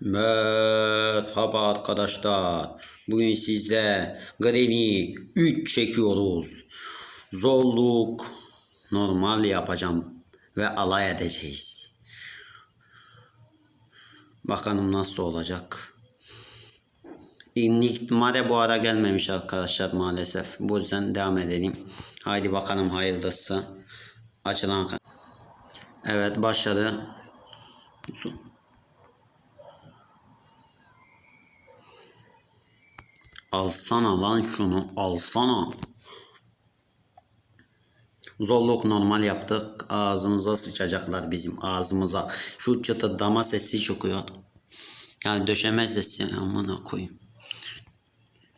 Merhaba arkadaşlar. Bugün sizle Granny 3 çekiyoruz. Zorluk normal yapacağım ve alay edeceğiz. Bakalım nasıl olacak. İnnikmade bu ara gelmemiş arkadaşlar maalesef. Bu yüzden devam edelim. Haydi bakalım hayırlısı. Açılan Evet başladı. Alsana lan şunu alsana. Zorluk normal yaptık. Ağzımıza sıçacaklar bizim ağzımıza. Şu çıtı dama sesi çıkıyor. Yani döşeme sesi amına koyayım.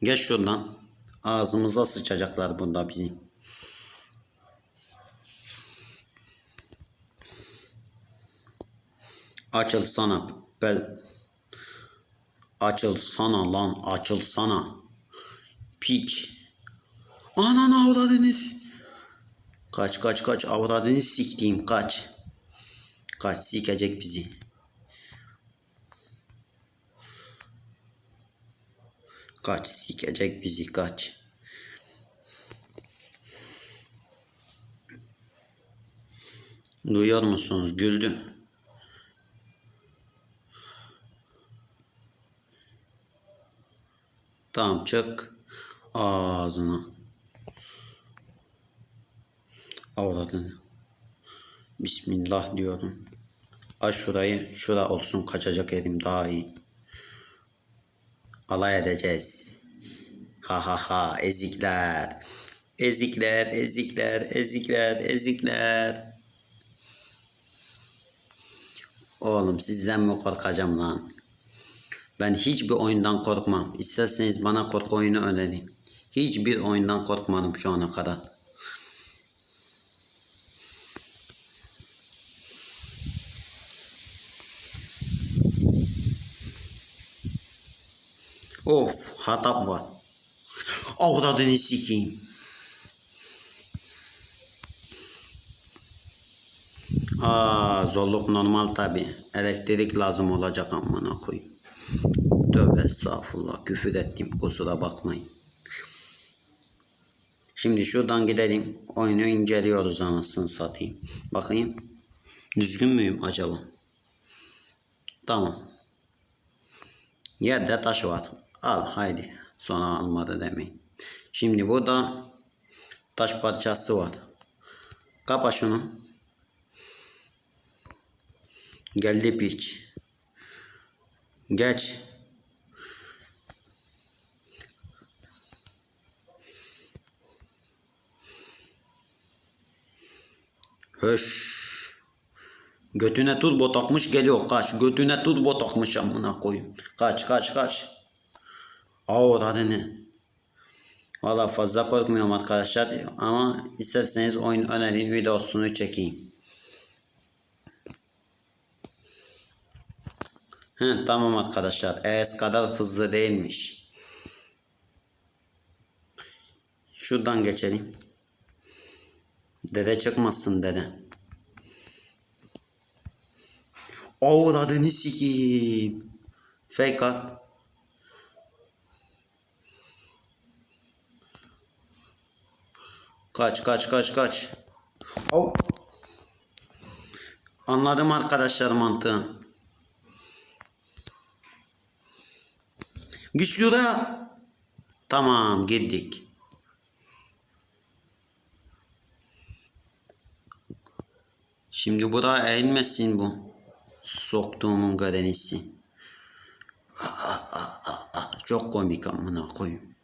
Geç şuradan. Ağzımıza sıçacaklar bunda bizim. Açılsana. Bel. Açılsana lan açılsana. Piç. Anana avradınız. Kaç kaç kaç avradını siktiğim kaç. Kaç sikecek bizi. Kaç sikecek bizi kaç. Duyuyor musunuz? Güldü. Tamam çık ağzına. Avradını. Bismillah diyorum. Aç şurayı. Şura olsun kaçacak yerim daha iyi. Alay edeceğiz. Ha ha ha ezikler. Ezikler, ezikler, ezikler, ezikler. Oğlum sizden mi korkacağım lan? Ben hiçbir oyundan korkmam. İsterseniz bana korku oyunu önerin. Hiçbir oyundan korkmadım şu ana kadar. Of hatap var. Avradını sikeyim. Aa zorluk normal tabi. Elektrik lazım olacak amına koyayım. Tövbe estağfurullah küfür ettim kusura bakmayın. Şimdi şuradan gidelim. Oyunu inceliyoruz anasını satayım. Bakayım. Düzgün müyüm acaba? Tamam. Yerde taş var. Al haydi. Sonra almadı demeyin. Şimdi burada taş parçası var. Kapa şunu. Geldi piç. Geç. Höş. Götüne turbo takmış geliyor kaç. Götüne turbo takmış amına koyayım. Kaç kaç kaç. Avradını. Valla fazla korkmuyorum arkadaşlar ama isterseniz oyun önerin videosunu çekeyim. He, tamam arkadaşlar. ES kadar hızlı değilmiş. Şuradan geçelim. Dede çıkmasın dede. Avradını sikeyim. Fake at. Kaç kaç kaç kaç. Anladım arkadaşlar mantığı. Güçlü de. Tamam girdik. Şimdi buraya eğilmesin bu. Soktuğumun garenisi. Çok komik amına koyayım.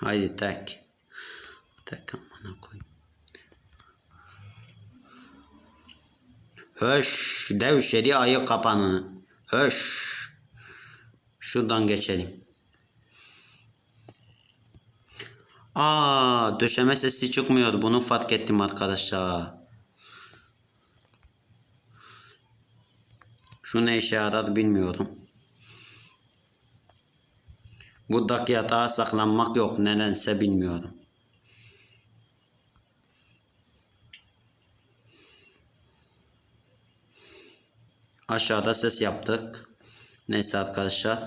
Haydi tek. Tek amına koyayım. Höş devşeri ayı kapanını. Höş. Şuradan geçelim. Aa döşeme sesi çıkmıyor. Bunu fark ettim arkadaşlar. Şu ne işe yarar bilmiyorum. Buradaki yatağa saklanmak yok. Nedense bilmiyorum. Aşağıda ses yaptık. Neyse arkadaşlar.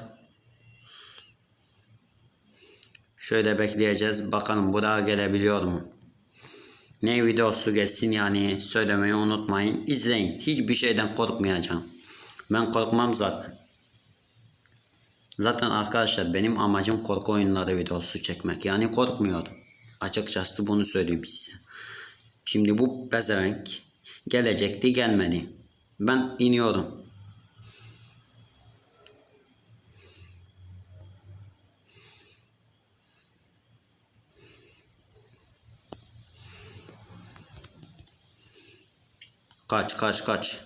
Şöyle bekleyeceğiz. Bakalım buraya gelebiliyor mu? Ne videosu gelsin yani söylemeyi unutmayın. İzleyin. Hiçbir şeyden korkmayacağım. Ben korkmam zaten. Zaten arkadaşlar benim amacım korku oyunları videosu çekmek. Yani korkmuyordum. Açıkçası bunu söyleyeyim size. Şimdi bu bezevenk gelecekti gelmedi. Ben iniyorum. Kaç kaç kaç.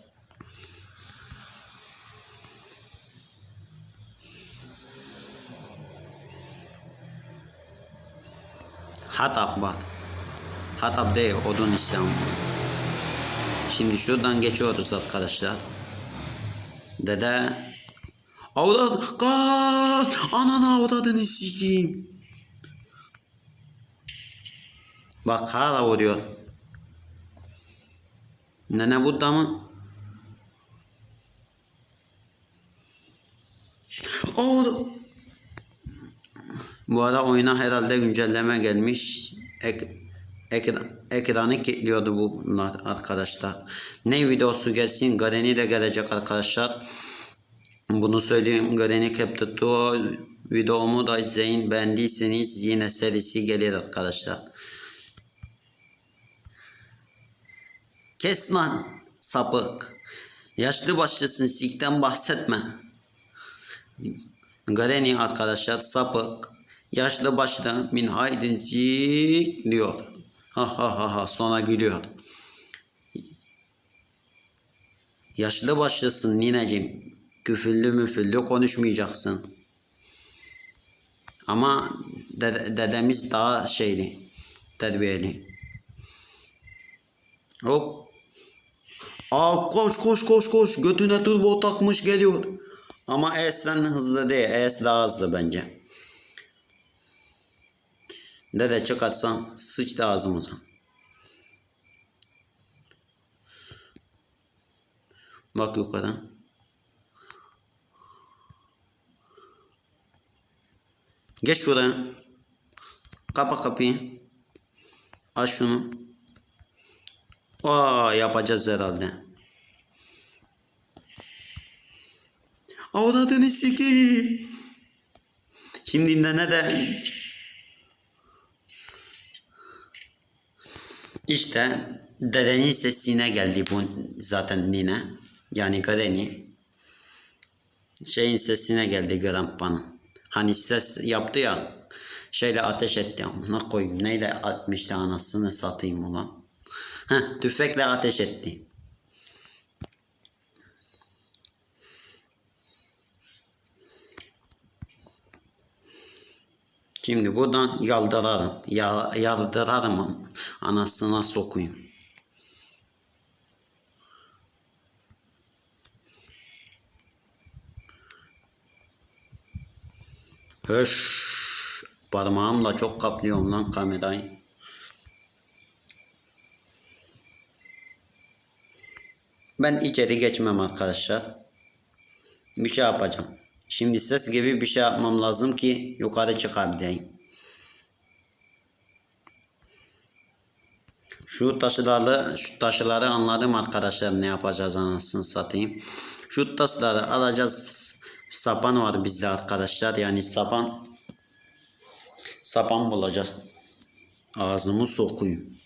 Hatap var. Hatap değil odun İslam. Şimdi şuradan geçiyoruz arkadaşlar. Dede. Avrat kaç. Ananı avradını sikeyim. Bak hala vuruyor. Nene burada mı? Avrat. Bu arada oyuna herhalde güncelleme gelmiş. Ek, ekranı kilitliyordu bu arkadaşlar. Ne videosu gelsin Garen'i de gelecek arkadaşlar. Bunu söyleyeyim. Garen'i Capture videomu da izleyin. Beğendiyseniz yine serisi gelir arkadaşlar. Kes lan sapık. Yaşlı başlısın sikten bahsetme. Gareni arkadaşlar sapık. Yaşlı başlı min haydincik diyor. Ha ha ha ha sonra gülüyor. Yaşlı başlısın nineciğim. Küfüllü müfüllü konuşmayacaksın. Ama dede- dedemiz daha şeyli. Terbiyeli. Hop. Aa koş koş koş koş. Götüne turbo takmış geliyor. Ama Es'den hızlı değil. Es daha hızlı bence. Dede çıkartsan sıçtı ağzımıza. Bak yukarı. Geç şuraya. Kapa kapıyı. Aç şunu. Aa yapacağız herhalde. Avradını sikeyim. Şimdi ne de işte dedenin sesine geldi bu zaten nine. Yani Gareni. Şeyin sesine geldi Grampa'nın. Hani ses yaptı ya. Şeyle ateş etti. Ne koyayım neyle atmıştı anasını satayım ulan. Heh, tüfekle ateş etti. Şimdi buradan yaldırarım. Ya, yaldırarım anasına sokuyum. Höş. Parmağımla çok kaplıyorum lan kamerayı. Ben içeri geçmem arkadaşlar. Bir şey yapacağım. Şimdi ses gibi bir şey yapmam lazım ki yukarı çıkabileyim. Şu taşları, şu taşları anladım arkadaşlar ne yapacağız anasını satayım. Şu taşları alacağız. Sapan var bizde arkadaşlar. Yani sapan sapan bulacağız. Ağzımı sokuyum.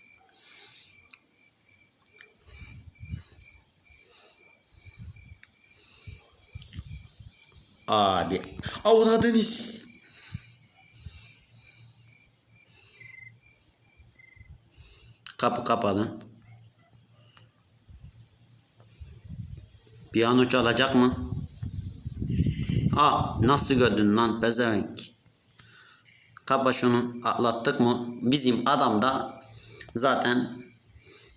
Abi. Avradınız. Kapı kapalı. Piyano çalacak mı? Aa nasıl gördün lan pezevenk? Kapa şunu atlattık mı? Bizim adam da zaten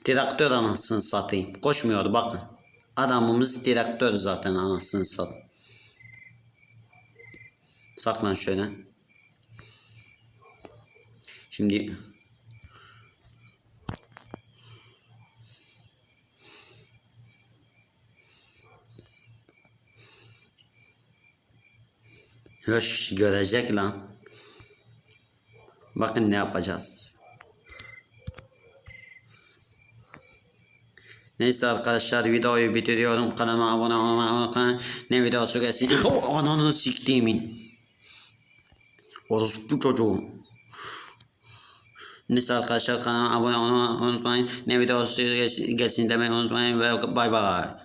traktör anasını satayım. Koşmuyor bakın. Adamımız traktör zaten anasını satayım. Saklan şöyle. Şimdi Hoş görecek lan. Bakın ne yapacağız. Neyse arkadaşlar videoyu bitiriyorum. Kanalıma abone olmayı unutmayın. Ne videosu gelsin? Oh, ananı siktiğimin. Orospu çocuğu. Neyse arkadaşlar kanalıma abone olmayı unutmayın. Ne videosu gelsin demeyi unutmayın ve bay bay.